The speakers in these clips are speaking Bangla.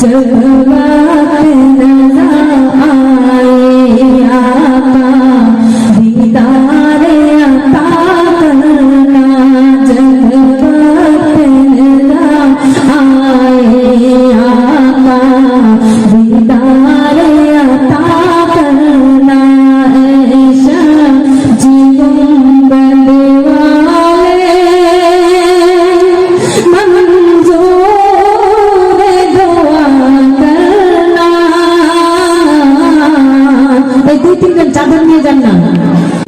Tell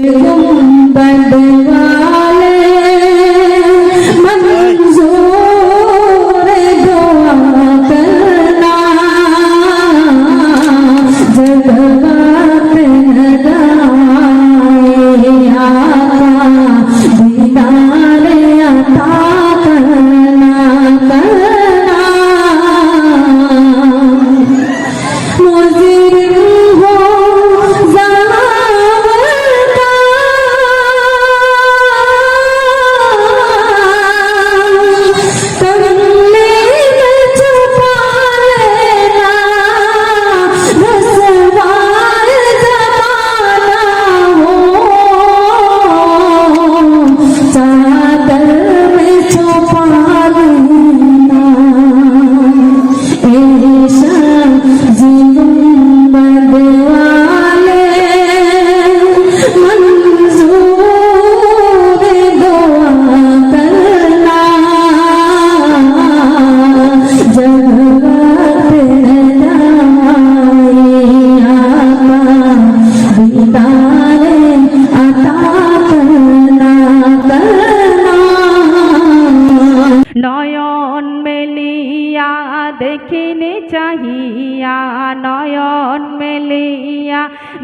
有用吗？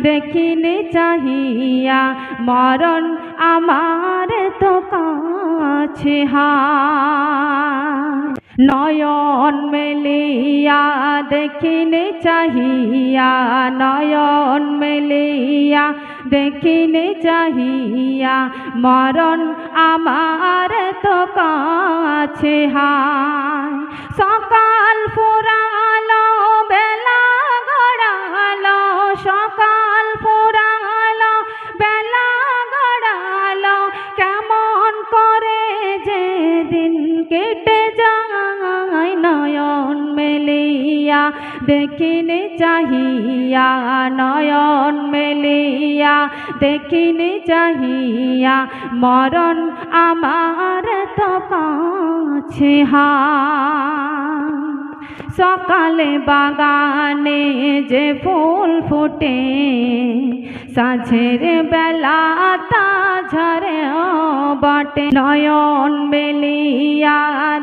দেখিনে চাহিয়া, মরণ আমার তো কাছে নয়ন মেলিয়া দেখিনে চাহিয়া, নয়ন মেলিয়া দেখিনে চাহিয়া, মরণ আমার তো কাছে হায়। সকাল ফুরালো, বেলা গড়ালো মেলিয়া দেখিনে চাহিয়া, নয়ন মেলিয়া, দেখিনে চাহিয়া, মরণ আমার তো কাছে সকালে বাগানে যে ফুল ফুটে, সাঝের বেলা তা ঝরে বটে, নয়ন মেলিয়া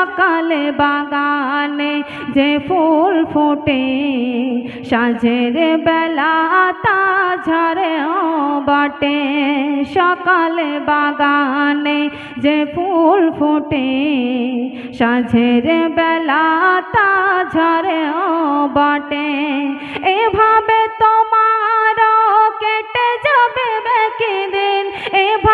সকালে বাগানে যে ফুল ফোটে, সাঁঝের বেলা তা ঝরে বটে। সকালে বাগানে যে ফুল ফোটে, সাঁঝের বেলা তা ঝরে বটে। এভাবে তোমার কেটে যাবে বেকি দিন, এভাবে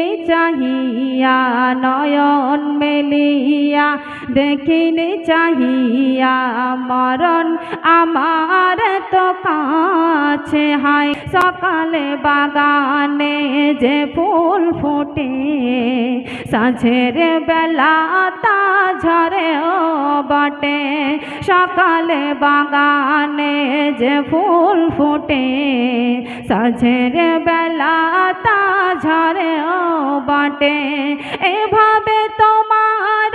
দেখিনে চাহিয়া, নয়ন মেলিয়া। দেখিনে চাহিয়া, মরণ আমার তো কাছে হায়। সকালে বাগানে যে ফুল ফোটে, সাঁঝের বেলা তা ঝরে ও বটে। সকালে বাগানে যে ফুল ফোটে সাঁঝের বেলা তা ঝরে ও বটে। এভাবে তোমার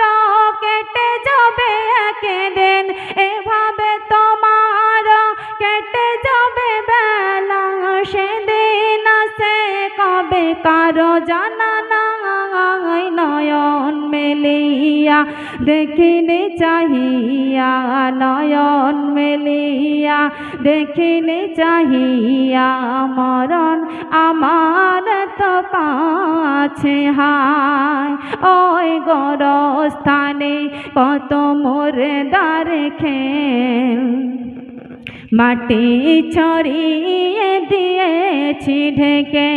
কেটে যাবে একদিন এভাবে তোমার কেটে যাবে বেলা। সেদিন সে কবে কারও জানা মেলিয়া দেখিনে চাহিয়া, নয়ন মেলিয়া, দেখিনে চাহিয়া, মরণ আমার তো পাছে হায়। ওই গরস্থানে কত মোর দারে খেল। মাটি ছড়িয়ে দিয়েছি ঢেকে।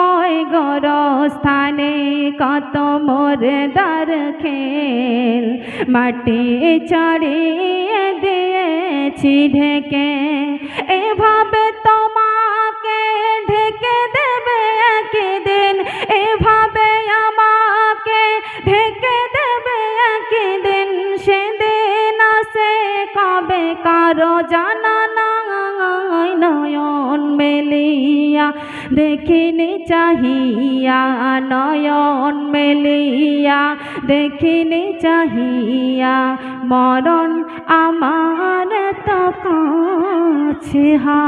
ওই গরস্থানে কত মোর দার খেল। মাটি ছড়িয়ে দিয়েছি ঢেকে। এভাবে দেখিনি চাহিয়া নয়ন মেলিয়া। দেখিনি চাহিয়া মরণ আমার তো কাছে হা